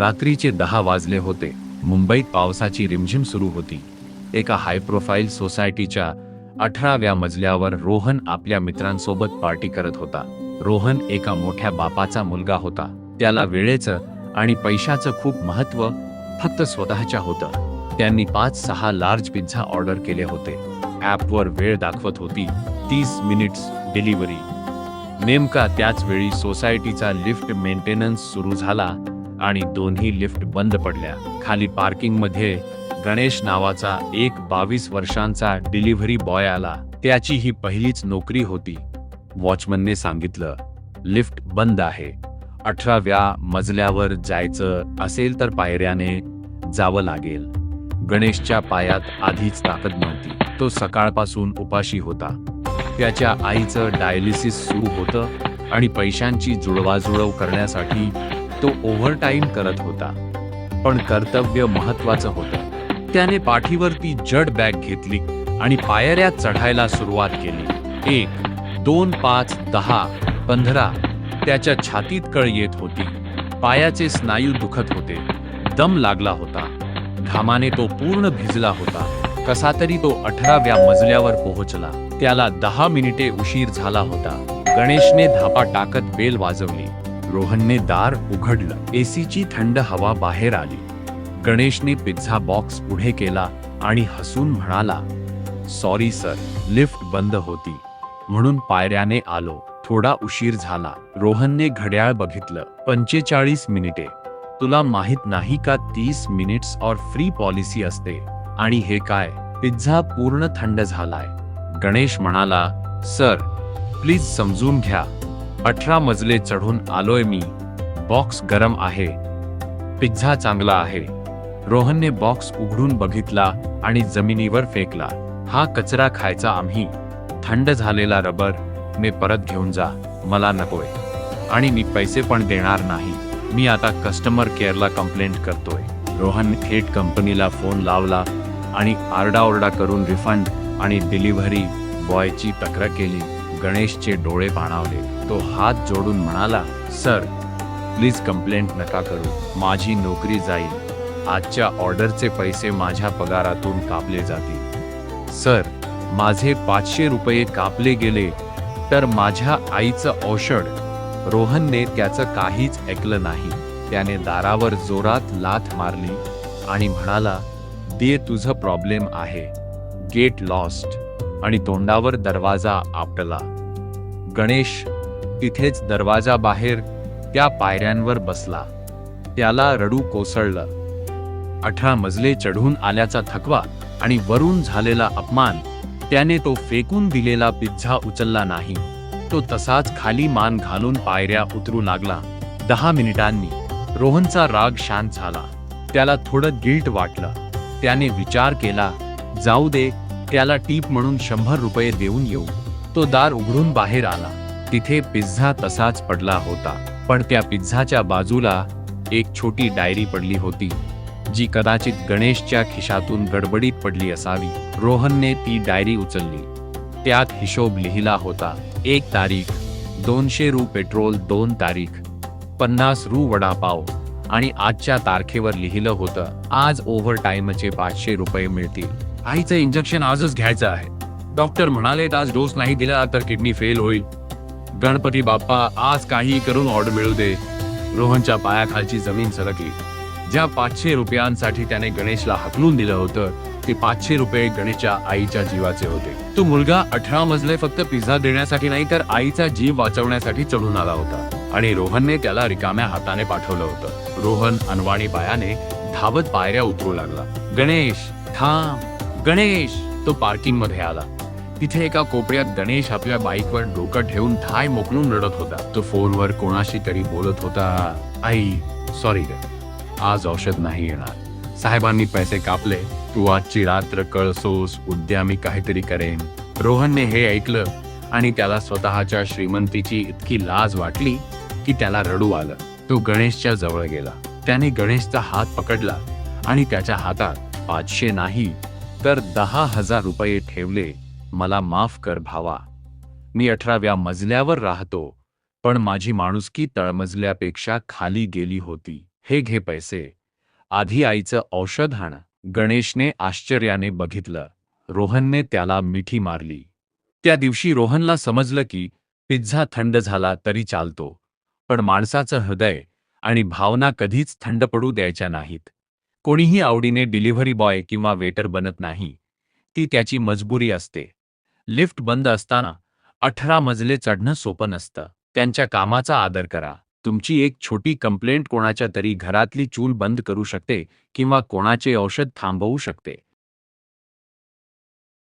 रात्रीचे दहा वाजले होते. मुंबईत पावसाची रिमझिम सुरू होती. एका हाय प्रोफाईल सोसायटीच्या अठराव्या मजल्यावर रोहन आपल्या मित्रांसोबत पार्टी करत होता. रोहन एका मोठ्या बापाचा मुलगा होता. त्याला वेळेचं आणि पैशाचं खूप महत्त्व फक्त स्वतःच्या होतं. त्यांनी पाच सहा लार्ज पिझ्झा ऑर्डर केले होते. ॲपवर वेळ दाखवत होती. तीस मिनिट्स डिलिव्हरी नेमका त्याच वेळी सोसायटीचा लिफ्ट मेंटेनन्स सुरू झाला आणि दोन्ही लिफ्ट बंद पडल्या. खाली पार्किंगमध्ये गणेश नावाचा एक बावीस वर्षांचा डिलिव्हरी बॉय आला. त्याची ही पहिलीच नोकरी होती. वॉचमनने सांगितलं लिफ्ट बंद आहे. अठराव्या मजल्यावर जायचं असेल तर पायऱ्याने जावं लागेल. गणेशच्या पायात आधीच ताकद नव्हती. तो सकाळपासून उपाशी होता. त्याच्या आईचं डायलिसिस सुरू होतं आणि पैशांची जुळवाजुळव करण्यासाठी तो ओव्हरटाईम करत होता. पण कर्तव्य महत्वाचं होतं. त्याने पाठीवरती जड बॅग घेतली आणि पायऱ्या चढायला सुरुवात केली. एक दोन पाच दहा पंधरा त्याच्या छातीत कळ येत होती. पायाचे स्नायू दुखत होते. दम लागला होता. घामाने तो पूर्ण भिजला होता. कसा तरी तो अठराव्या मजल्यावर पोहोचला. त्याला दहा मिनिटे उशीर झाला होता. गणेशने धापा टाकत बेल वाजवली. रोहनने दार उघडलं. एसीची थंड हवा बाहेर आली. गणेशने पिझ्झा बॉक्स पुढे केला आणि हसून म्हणाला सॉरी सर लिफ्ट बंद होती. म्हणून पायऱ्याने आलो. थोडा उशीर झाला. रोहनने घड्याळ बघितलं. पंचेचाळीस मिनिटे. तुला माहीत नाही का तीस मिनिट्स और फ्री पॉलिसी असते? आणि हे काय? पिझ्झा पूर्ण थंड झालाय. गणेश म्हणाला सर प्लीज समजून घ्या. अठरा मजले चढून आलोय मी. बॉक्स गरम आहे. पिझ्झा चांगला आहे. रोहनने बॉक्स उघडून बघितला आणि जमिनीवर फेकला. हा कचरा खायचा आम्ही. थंड झालेला रबर मी परत घेऊन जा. मला नकोय. आणि मी पैसे पण देणार नाही. मी आता कस्टमर केअरला कंप्लेंट करतोय. रोहन थेट कंपनीला फोन लावला आणि आरडाओरडा करून रिफंड आणि डिलिव्हरी बॉयची तक्रार केली. गणेशचे डोळे पाणावले. तो हात जोडून म्हणाला सर प्लीज कंप्लेंट नका करू. माझी नोकरी जाईल. आजच्या ऑर्डरचे पैसे माझ्या पगारातून कापले जातील. सर माझे पाचशे रुपये कापले गेले तर माझ्या आईचं औषध रोहनने त्याचं काहीच ऐकलं नाही. त्याने दारावर जोरात लाथ मारली आणि म्हणाला दे तुझं प्रॉब्लेम आहे. गेट लॉस्ट आणि तोंडावर दरवाजा आपटला. गणेश तिथेच दरवाजा बाहेर त्या पायऱ्यांवर बसला. त्याला रडू कोसळलं. अठरा मजले चढून आल्याचा थकवा आणि वरून झालेला अपमान त्याने तो फेकून दिलेला पिझ्झा उचलला नाही. तो तसाच खाली मान घालून पायऱ्या उतरू लागला. दहा मिनिटांनी रोहनचा राग शांत झाला. त्याला थोडं गिल्ट वाटलं. त्याने विचार केला जाऊ दे त्याला टीप म्हणून शंभर रुपये देऊन येऊ. तो दार उघडून बाहेर आला. तिथे पिझ्झा तसाच पडला होता. पण त्या पिझ्झाच्या बाजूला एक छोटी डायरी पडली होती जी कदाचित गणेशच्या खिशातून गडबडीत पडली असावी. रोहनने ती डायरी उचलली. त्यात हिशोब लिहिला होता एक तारीख दोनशे रु पेट्रोल दोन तारीख पन्नास रु वडापाव आणि आजच्या तारखेवर लिहिलं होतं आज ओव्हर टाइमचे पाचशे रुपये मिळतील. आईचं इंजेक्शन आजच घ्यायचं आहे. डॉक्टर म्हणाले आज डोस नाही दिला तर किडनी फेल होईल. गणपती बाप्पा आज काही करून ऑर्डर मिळू दे. रोहनच्या पायाखालची जमीन सरकली. ज्या पाचशे रुपयांसाठी त्याने गणेशला हकलून दिलं होतं ते पाचशे रुपये गणेशच्या आईच्या जीवाचे होते. तो मुलगा अठरा मजले फक्त पिझ्झा देण्यासाठी नाही तर आईचा जीव वाचवण्यासाठी चढून आला होता. आणि रोहनने त्याला रिकाम्या हाताने पाठवलं होतं. रोहन अनवाणी पायाने धावत पायऱ्या उतरू लागला. गणेश थांब. गणेश तो पार्किंगमध्ये आला. तिथे एका कोपऱ्यात गणेश आपल्या बाईकवर डोकं ठेवून ठाय मोकलून रडत होता. तो फोनवर कोणाशी तरी बोलत होता आई सॉरी ग. आज औषध नाही येणार. साहेबांनी पैसे कापले. तू आजची रात्र कळसोस. उद्या मी काहीतरी करेन. रोहनने हे ऐकलं आणि त्याला स्वतःच्या श्रीमंतीची इतकी लाज वाटली की त्याला रडू आलं. तो गणेशच्या जवळ गेला. त्याने गणेशचा हात पकडला आणि त्याच्या हातात पाचशे नाही तर दहा हजार रुपये ठेवले. मला माफ कर भावा. मी अठराव्या मजल्यावर राहतो पण माझी माणुसकी तळमजल्यापेक्षा खाली गेली होती. हे घे पैसे. आधी आईचं औषध आण. गणेशने आश्चर्याने बघितलं. रोहनने त्याला मिठी मारली. त्या दिवशी रोहनला समजलं की पिझ्झा थंड झाला तरी चालतो पण माणसाचं हृदय आणि भावना कधीच थंड पडू द्यायच्या नाहीत. कोणीही आवडीने डिलिव्हरी बॉय किंवा वेटर बनत नाही. ती त्याची मजबुरी असते. लिफ्ट बंद असताना अठरा मजले चढणं सोपं नसतं. त्यांच्या कामाचा आदर करा. तुमची एक छोटी कंप्लेंट कोणाच्या तरी घरातली चूल बंद करू शकते किंवा कोणाचे औषध थांबवू शकते.